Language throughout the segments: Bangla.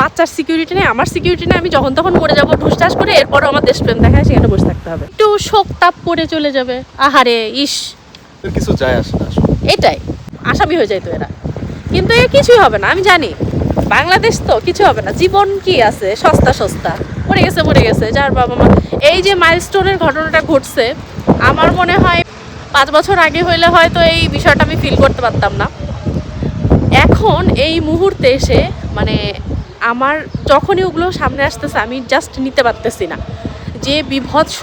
বাচ্চার সিকিউরিটি নেই আমার সিকিউরিটি নেই আমি যখন তখন মরে যাব ঢুসটাস করে এরপর আমার দেশপ্রেম দেখায় সেখানে বসে থাকতে হবে। একটু শোক তাপ করে চলে যাবে। আহারে ইস। কিছু যায় আসে না এটাই। আসামি হয়ে যাইতো এরা। কিন্তু এ কিছুই হবে না আমি জানি। বাংলাদেশ তো কিছু হবে না। জীবন কি আছে? সস্তা সস্তা। মরে গেছে মরে গেছে। যার বাবা মা এই যে মাইলস্টোনের ঘটনাটা ঘটছে আমার মনে হয় পাঁচ বছর আগে হইলে হয়তো এই বিষয়টা আমি ফিল করতে পারতাম না। এখন এই মুহূর্তে এসে মানে আমার যখনই ওগুলো সামনে আসতেছে, আমি জাস্ট নিতে পারতেছি না। যে বিভৎস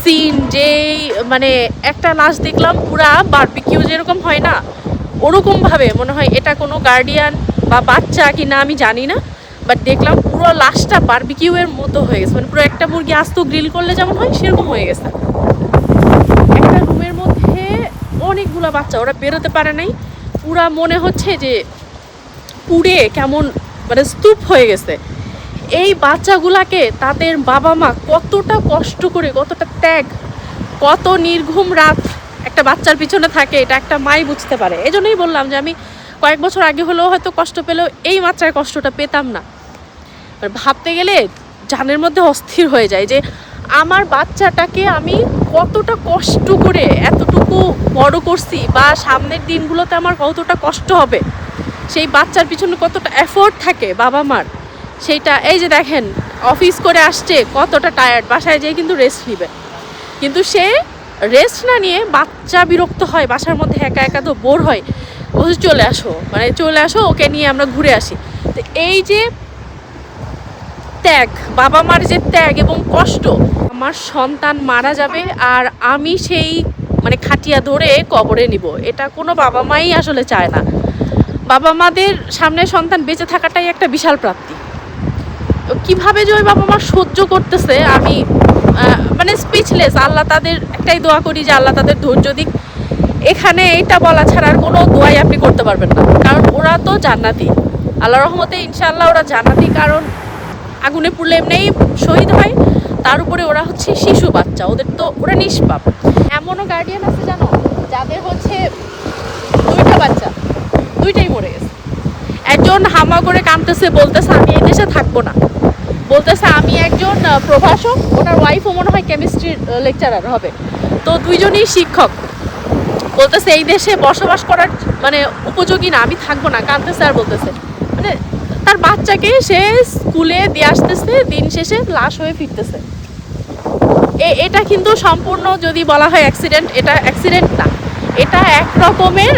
সিন যেই মানে একটা লাশ দেখলাম, পুরা বারবিকিউ যেরকম হয় না, ওরকমভাবে মনে হয় এটা কোনো গার্ডিয়ান বা বাচ্চা কি না আমি জানি না বাট দেখলাম পুরো লাশটা বারবিকিউ এর মতো হয়ে গেছে। মানে পুরো একটা মুরগি আস্ত গ্রিল করলে যেমন হয়, সেরকম হয়ে গেছে। একটা রুমের মধ্যে অনেকগুলো বাচ্চা, ওরা বেরোতে পারে নাই। পুরা মনে হচ্ছে যে পুড়ে কেমন মানে স্তূপ হয়ে গেছে। এই বাচ্চাগুলাকে তাদের বাবা মা কতটা কষ্ট করে, কতটা ত্যাগ, কত নির্ঘুম রাত একটা বাচ্চার পিছনে থাকে, এটা একটা মাই বুঝতে পারে। এই জন্যই বললাম যে আমি কয়েক বছর আগে হলেও হয়তো কষ্ট পেলেও এই মাত্রায় কষ্টটা পেতাম না। ভাবতে গেলে জানের মধ্যে অস্থির হয়ে যায় যে আমার বাচ্চাটাকে আমি কতটা কষ্ট করে এতটুকু বড় করছি বা সামনের দিনগুলোতে আমার কতটা কষ্ট হবে। সেই বাচ্চার পিছনে কতটা এফোর্ট থাকে বাবা মার, সেইটা, এই যে দেখেন অফিস করে আসছে, কতটা টায়ার্ড বাসায় যেয়ে কিন্তু রেস্ট নিবে। কিন্তু সে রেস্ট না নিয়ে বাচ্চা বিরক্ত হয়, বাসার মধ্যে একা একা তো বোর হয়, বলছে চলে আসো মানে চলে আসো, ওকে নিয়ে আমরা ঘুরে আসি। তো এই যে ত্যাগ, বাবা মার যে ত্যাগ এবং কষ্ট, আমার সন্তান মারা যাবে আর আমি সেই মানে খাটিয়া ধরে কবরে নিব, এটা কোনো বাবা মাই আসলে চায় না। বাবা মাদের সামনে সন্তান বেঁচে থাকাটাই একটা বিশাল প্রাপ্তি। কীভাবে যে ওই বাবা মা সহ্য করতেছে, আমি মানে স্পিচলেস আল্লাহ তাদের একটাই দোয়া করি যে আল্লাহ তাদের ধৈর্য দিক। এখানে এটা বলা ছাড়া আর কোনো দোয়াই আপনি করতে পারবেন না। কারণ ওরা তো জান্নাতি। আল্লাহ রহমতে ইনশাআল্লাহ ওরা জান্নাতি, কারণ আগুনে পুড়লে এমনিই শহীদ হয়। তার উপরে ওরা হচ্ছে শিশু বাচ্চা। ওদের তো, ওরা নিষ্পাপ। এমনও গার্ডিয়ান আছে জানো? যাদের হচ্ছে দুইটা বাচ্চা। দুইটাই মরে গেছে। একজন হামা করে কাঁদতেছে, বলতেছে, আমি এই দেশে থাকব না। বলতেছে, আমি একজন প্রভাষক, ওনার ওয়াইফও মনে হয় কেমিস্ট্রির লেকচারার হবে। তো দুইজনই শিক্ষক। বলতেছে, এই দেশে বসবাস করার মানে উপযোগী না, আমি থাকব না। কাঁদতেছে আর বলতেছে মানে তার বাচ্চাকে সে স্কুলে দিয়ে আসতেছে, দিন শেষে লাশ হয়ে ফিরতেছে। এটা কিন্তু সম্পূর্ণ যদি বলা হয় অ্যাক্সিডেন্ট এটা অ্যাক্সিডেন্ট না। এটা এক রকমের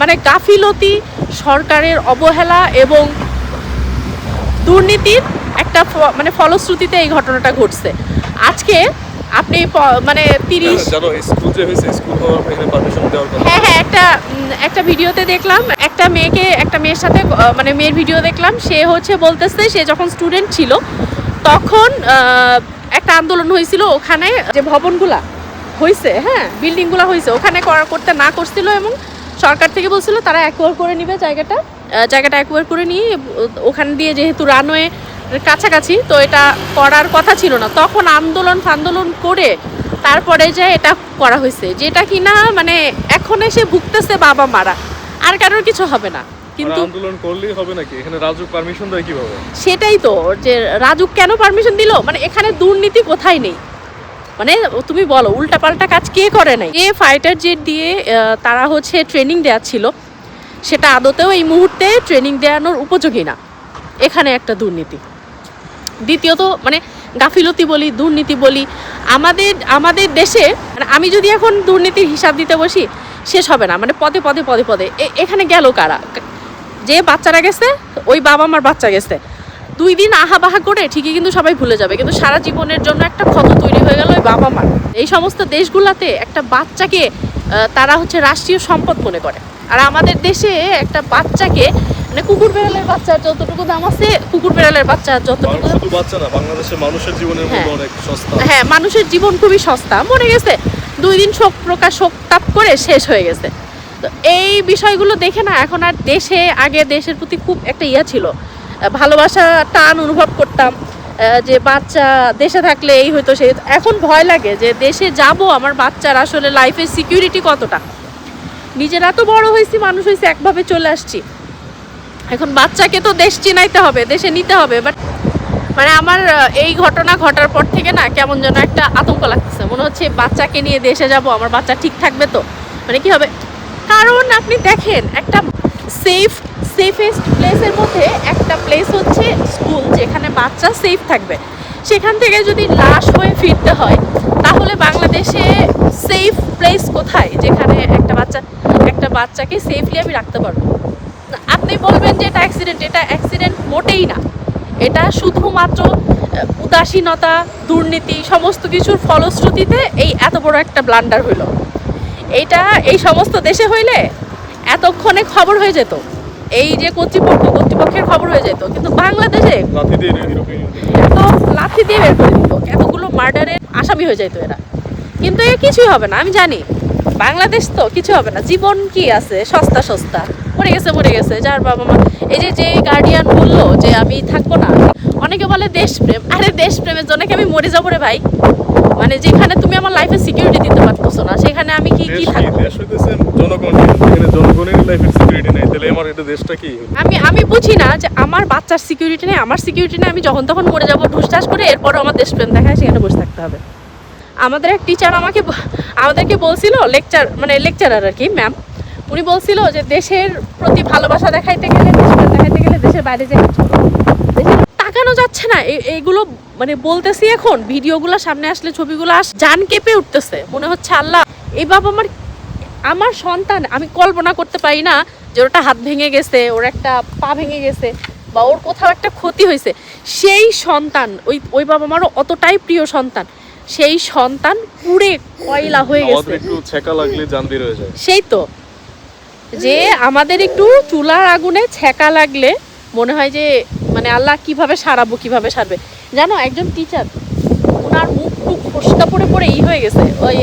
মানে গাফিলতি সরকারের অবহেলা এবং দুর্নীতির একটা মানে ফলশ্রুতিতে এই ঘটনাটা ঘটছে। আজকে আপনি মানে তিরিশ হ্যাঁ হ্যাঁ একটা একটা ভিডিওতে দেখলাম একটা মেয়েকে একটা মেয়ের সাথে মানে মেয়ের ভিডিও দেখলাম সে হচ্ছে বলতেছে সে যখন স্টুডেন্ট ছিল তখন একটা আন্দোলন হয়েছিল ওখানে যে ভবনগুলা হয়েছে হ্যাঁ বিল্ডিংগুলো হয়েছে ওখানে করা- করতে না করছিল এবং সরকার থেকে বলছিল তারা অ্যাকোয়ার করে নিবে জায়গাটা। জায়গাটা অ্যাকোয়ার করে নিয়ে ওখান দিয়ে যেহেতু রানওয়ে কাছাকাছি তো এটা করার কথা ছিল না। তখন আন্দোলন ফান্দোলন করে তারপরে যে এটা করা হয়েছে যেটা কি না মানে এখন এসে ভুগতেছে বাবা মারা। আর কারোর কিছু হবে না। কিন্তু আন্দোলন করলেই হবে নাকি? এখানে রাজু পারমিশন দেয় কীভাবে? সেটাই তো যে রাজু কেন পারমিশন দিল? মানে এখানে দুর্নীতি কোথায় নেই? মানে তুমি বলো, উল্টাপাল্টা কাজ কে করে নাই? এ ফাইটার জেট দিয়ে তারা হচ্ছে ট্রেনিং ছিল। সেটা আদতেও এই মুহূর্তে ট্রেনিং দেওয়ানোর উপযোগী না। এখানে একটা দুর্নীতি। দ্বিতীয়ত মানে গাফিলতি বলি, দুর্নীতি বলি, আমাদের আমাদের দেশে মানে আমি যদি এখন দুর্নীতির হিসাব দিতে বসি, শেষ হবে না। মানে পদে পদে পদে পদে। এখানে গেল কারা? যে বাচ্চারা গেছে, ওই বাবা মার বাচ্চা গেছে। দুই দিন আহা বাহা করে ঠিকই কিন্তু সবাই ভুলে যাবে। কিন্তু সারা জীবনের জন্য একটা ক্ষত তৈরি হয়ে গেল ওই বাবা মার এই সমস্ত দেশগুলাতে একটা বাচ্চাকে তারা হচ্ছে রাষ্ট্রীয় সম্পদ মনে করে। আর আমাদের দেশে একটা বাচ্চাকে মানে কুকুর বেড়ালের বাচ্চার যতটুকু দাম আছে কুকুর বেড়ালের যতটুকু শুধু বাচ্চা না বাংলাদেশের মানুষের জীবনের মূল্য হ্যাঁ। অনেক সস্তা। হ্যাঁ মানুষের জীবন খুবই সস্তা। মরে গেছে। দুই দিন শোক প্রকাশ শোক তাপ করে শেষ হয়ে গেছে। তো এই বিষয়গুলো দেখে না এখন আর দেশে আগে দেশের প্রতি খুব একটা ইয়া ছিল। ভালোবাসা, টান অনুভব করতাম যে বাচ্চা দেশে থাকলে এই হয়তো হতো। এখন ভয় লাগে যে দেশে যাব, আমার বাচ্চার আসলে লাইফের সিকিউরিটি কতটা? নিজেরা তো বড় হয়েছি, মানুষ হয়েছে, একভাবে চলে আসছি। এখন বাচ্চাকে তো দেশ চিনাইতে হবে, দেশে নিতে হবে বাট মানে আমার এই ঘটনা ঘটার পর থেকে না কেমন যেন একটা আতঙ্ক লাগতেছে। মনে হচ্ছে বাচ্চাকে নিয়ে দেশে যাব, আমার বাচ্চা ঠিক থাকবে তো? মানে কি হবে? কারণ আপনি দেখেন, একটা সেফ সেফেস্ট প্লেসের মধ্যে একটা প্লেস হচ্ছে স্কুল যেখানে বাচ্চা সেফ থাকবে। সেখান থেকে যদি লাশ হয়ে ফিরতে হয়, তাহলে বাংলাদেশে সেফ প্লেস কোথায়? যেখানে একটা বাচ্চা, একটা বাচ্চাকে সেফলি আমি রাখতে পারব? আপনি বলবেন যে এটা অ্যাক্সিডেন্ট এটা অ্যাক্সিডেন্ট মোটেই না। এটা শুধুমাত্র উদাসীনতা, দুর্নীতি, সমস্ত কিছুর ফলশ্রুতিতে এই এত বড় একটা ব্লান্ডার হইল। এইটা এই সমস্ত দেশে হইলে এতক্ষণে খবর হয়ে যেত। এই যে কর্তৃপক্ষ কর্তৃপক্ষের খবর হয়ে যেত কিন্তু বাংলাদেশে এত লাথি দিয়ে বের করে দিত এতগুলো মার্ডারের আসামি হয়ে যেত এরা। কিন্তু এ কিছুই হবে না আমি জানি। বাংলাদেশ তো কিছু হবে না জীবন কি আছে? সস্তা সস্তা। মরে গেছে মরে গেছে যার বাবা মা। এই যে যে গার্ডিয়ান বলল যে আমি থাকব না অনেকে বলে দেশপ্রেম। আরে দেশপ্রেমের জন্য কি আমি মরে যাব রে ভাই? মানে যেখানে তুমি আমার লাইফে সিকিউরিটি দিতে পারতেছো না সেখানে আমি কি কি থাকব? দেশ হইতেছে জনগণ এখানে জনগণের লাইফের সিকিউরিটি নেই তাহলে আমার এটা দেশটা কি? আমি আমি বুঝি না যে আমার বাচ্চার সিকিউরিটি নেই আমার সিকিউরিটি নেই আমি যখন তখন মরে যাব করে এরপরও আমার দেশপ্রেম দেখায় সেখানে বসে থাকতে হবে। আমাদের এক টিচার আমাকে আমাদেরকে বলছিল লেকচার মানে লেকচারার আর কি ম্যাম উনি বলছিল যে দেশের প্রতি ভালোবাসা দেখাইতে গেলে দেশপ্রেম দেখাইতে গেলে দেশের বাইরে যে কাজ করো। তাকানো যাচ্ছে না। এই- এইগুলো মানে বলতেছি এখন ভিডিওগুলো সামনে আসলে ছবিগুলো আস জান কেঁপে উঠতেছে। মনে হচ্ছে আল্লাহ এই বাবা আমার আমার সন্তান আমি কল্পনা করতে পারি না যে ওর একটা হাত ভেঙে গেছে ওর একটা পা ভেঙে গেছে বা ওর কোথাও একটা ক্ষতি হয়েছে। সেই সন্তান ওই ওই বাবা মারও অতটাই প্রিয় সন্তান। সেই সন্তান পুড়ে কয়লা হয়ে গেছে। একটু ছেকা লাগলে জান বের যায়। সেই তো। যে আমাদের একটু চুলার আগুনে ছ্যাঁকা লাগলে মনে হয় যে মানে আল্লাহ কীভাবে সারাবো, কীভাবে সারবে। জানো, একজন টিচার ওনার মুখ টুক ফসকা পড়ে পড়ে ই হয়ে গেছে। ওই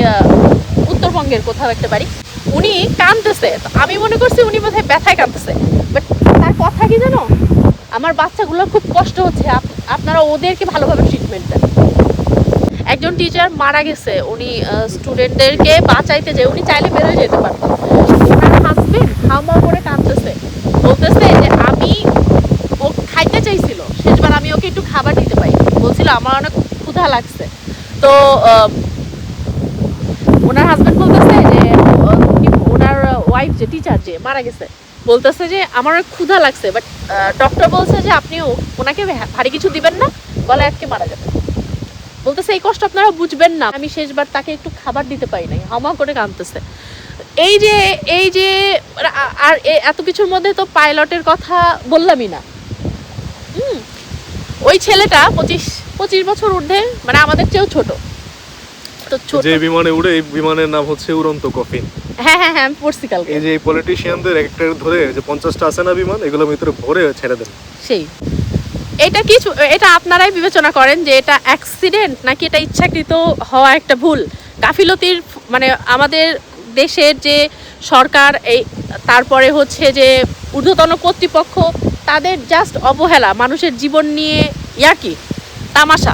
উত্তরবঙ্গের কোথাও একটা বাড়ি। উনি কাঁদতেছে। আমি মনে করছি উনি বোধহয় ব্যথায় কাঁদতেছে। বাট তার কথা কি জানো? আমার বাচ্চাগুলোর খুব কষ্ট হচ্ছে। আপ- আপনারা ওদেরকে ভালোভাবে ট্রিটমেন্ট দেন। একজন টিচার মারা গেছে। উনি স্টুডেন্টদেরকে বাঁচাইতে যে উনি চাইলে বেরোয় যেতে পারতো। ওনার হাজবেন্ড হামা করে কাঁদতেছে। বলতেছে যে আমি ও খাইতে চাইছিল শেষবার আমি ওকে একটু খাবার দিতে পারি বলছিল আমার অনেক ক্ষুধা লাগছে। তো ওনার হাজবেন্ড বলতেছে যে ওনার ওয়াইফ যে টিচার যে, মারা গেছে। বলতেছে যে, আমার অনেক ক্ষুধা লাগছে বাট ডক্টর বলছে যে, আপনি ওনাকে ভারী কিছু দিবেন না, গলায় আটকে মারা যাবে বলতেছে, এই কষ্ট আপনারা বুঝবেন না। আমি শেষবার তাকে একটু খাবার দিতে পারি নাই হামা করে কাঁদতেছে। এই যে এই যে আর এত কিছুর মধ্যে তো পাইলটের কথা বললামই না। হুম, ওই ছেলেটা পঁচিশ পঁচিশ বছর ঊর্ধ্বে মানে আমাদের চেয়েও ছোট। তো ছোট। যে বিমানে উড়ে এই বিমানের নাম হচ্ছে উড়ন্ত কফিন। হ্যাঁ হ্যাঁ হ্যাঁ পড়ছি কালকে। এই যে পলিটিশিয়ানদের একটা ধরে যে পঞ্চাশটা আছে না বিমান এগুলোর ভিতরে ভরে ছেড়ে দেন। সেই। এটা কিছু এটা আপনারাই বিবেচনা করেন যে এটা অ্যাক্সিডেন্ট নাকি এটা ইচ্ছাকৃত হওয়া একটা ভুল? গাফিলতির মানে আমাদের দেশের যে সরকার এই তারপরে হচ্ছে যে ঊর্ধ্বতন কর্তৃপক্ষ তাদের জাস্ট অবহেলা মানুষের জীবন নিয়ে ইয়া কি তামাশা।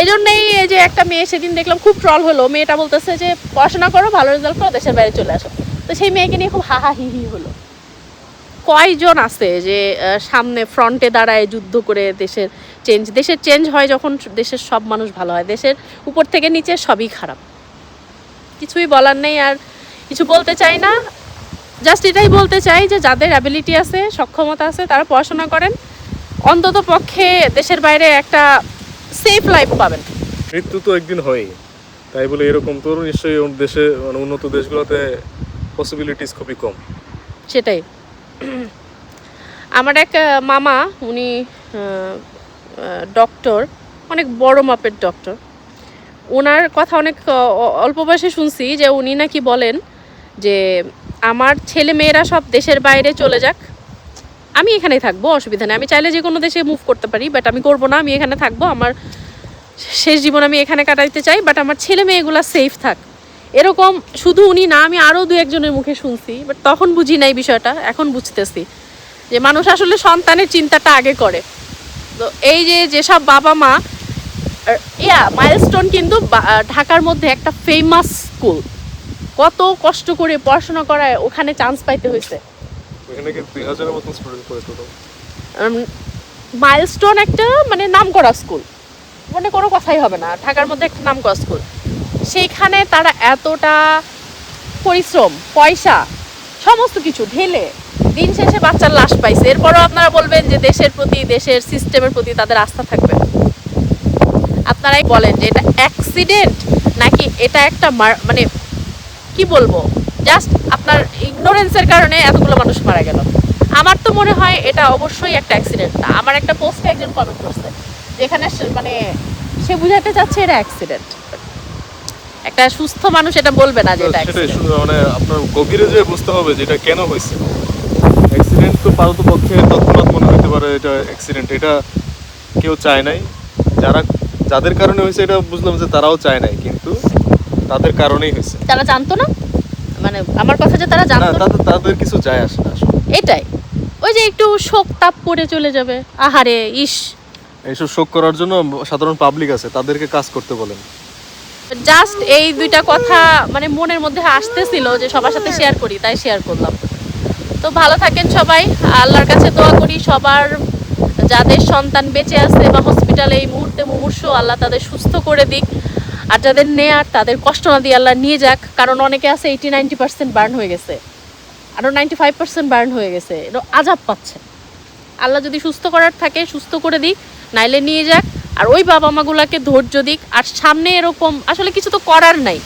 এই জন্যই এই যে একটা মেয়ে সেদিন দেখলাম খুব ট্রল হলো। মেয়েটা বলতেছে যে, পড়াশোনা করো, ভালো রেজাল্ট করো, দেশের বাইরে চলে আসো। তো সেই মেয়েকে নিয়ে খুব হাহা হি হি হলো। কয়জন আছে যে সামনে ফ্রন্টে দাঁড়ায় যুদ্ধ করে দেশের চেঞ্জ দেশের চেঞ্জ হয় যখন দেশের সব মানুষ ভালো হয়। দেশের উপর থেকে নিচে সবই খারাপ। কিছুই বলার নেই আর কিছু বলতে চাই না। জাস্ট এটাই বলতে চাই যে, যাদের অ্যাবিলিটি আছে, সক্ষমতা আছে, তারা পড়াশোনা করেন। অন্তত পক্ষে দেশের বাইরে একটা সেফ লাইফ পাবেন। মৃত্যু তো একদিন হয় তাই বলে এরকম তো নিশ্চয়ই দেশে মানে উন্নত দেশগুলোতে পসিবিলিটিস খুবই কম। সেটাই। আমার এক মামা উনি ডক্টর অনেক বড় মাপের ডক্টর ওনার কথা অনেক অল্প বয়সে শুনছি যে উনি নাকি বলেন যে আমার ছেলে মেয়েরা সব দেশের বাইরে চলে যাক। আমি এখানেই থাকব, অসুবিধা নেই। আমি চাইলে যে কোনো দেশে মুভ করতে পারি বাট আমি করব না। আমি এখানে থাকব। আমার শেষ জীবন আমি এখানে কাটাইতে চাই বাট আমার ছেলে মেয়েগুলো সেফ থাক। এরকম শুধু উনি না, আমি আরও দু একজনের মুখে শুনছি বাট তখন বুঝি নাই বিষয়টা, এখন বুঝতেছি যে মানুষ আসলে সন্তানের চিন্তাটা আগে করে। তো এই যে যেসব বাবা মা ইয়া মাইলস্টোন কিন্তু ঢাকার মধ্যে একটা ফেমাস স্কুল কত কষ্ট করে পড়াশোনা করায় ওখানে চান্স পাইতে হয়েছে। মাইলস্টোন একটা মানে নাম করা স্কুল মানে কোনো কথাই হবে না, ঢাকার মধ্যে একটা নাম করা স্কুল সেইখানে তারা এতটা পরিশ্রম, পয়সা, সমস্ত কিছু ঢেলে দিন শেষে বাচ্চার লাশ পাইছে। এরপরও আপনারা বলবেন যে দেশের প্রতি, দেশের সিস্টেমের প্রতি তাদের আস্থা থাকবে আপনারাই বলেন যে এটা অ্যাক্সিডেন্ট নাকি এটা একটা মানে কি বলব? জাস্ট আপনার ইগনোরেন্সের কারণে এতগুলো মানুষ মারা গেল। আমার তো মনে হয় এটা অবশ্যই একটা অ্যাক্সিডেন্ট না। আমার একটা পোস্টে একজন কমেন্ট করছে যেখানে মানে সে বুঝাতে চাচ্ছে এটা অ্যাক্সিডেন্ট একটা সুস্থ মানুষ এটা বলবে না যে এটা। মানে আপনার গভীরে যে বুঝতে হবে যে এটা কেন হয়েছে। অ্যাক্সিডেন্ট তো পারত পক্ষে তৎক্ষণাৎ মনে হতে পারে এটা অ্যাক্সিডেন্ট এটা কেউ চায় নাই। যারা যাদের কারণে হয়েছে এটা বুঝলাম যে তারাও চায় নাই কিন্তু তাদের কারণেই হয়েছে। তারা জানতো না? মানে আমার কথা যে তারা জানতো না তাদের তাদের কিছু যায় আসে না এটাই। ওই যে একটু শোক তাপ পড়ে চলে যাবে। আহারে ইস। এইসব শোক করার জন্য সাধারণ পাবলিক আছে তাদেরকে কাজ করতে বলেন। জাস্ট এই দুইটা কথা মানে মনের মধ্যে আসতেছিল যে সবার সাথে শেয়ার করি তাই শেয়ার করলাম। তো ভালো থাকেন সবাই। আল্লাহর কাছে দোয়া করি সবার যাদের সন্তান বেঁচে আছে বা হসপিটালে এই মুহূর্তে মুমূর্ষ আল্লাহ তাদের সুস্থ করে দিক। আর যাদের নেয়ার, তাদের কষ্ট না দিয়ে আল্লাহ নিয়ে যাক, কারণ অনেকে আছে এইটি নাইনটি পার্সেন্ট বার্ন হয়ে গেছে। আরও নাইনটি ফাইভ পার্সেন্ট বার্ন হয়ে গেছে। এটা আজাব পাচ্ছে আল্লাহ যদি সুস্থ করার থাকে, সুস্থ করে দিক, নাইলে নিয়ে যাক। আর ওই বাবা মাগুলাকে ধৈর্য দিক। আর সামনে এরকম, আসলে কিছু তো করার নাই।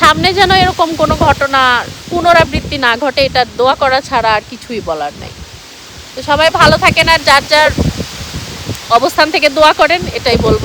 সামনে যেন এরকম কোনো ঘটনা পুনরাবৃত্তি না ঘটে, এটা দোয়া করা ছাড়া আর কিছুই বলার নাই। তো সবাই ভালো থাকেন আর যার যার অবস্থান থেকে দোয়া করেন, এটাই বলব।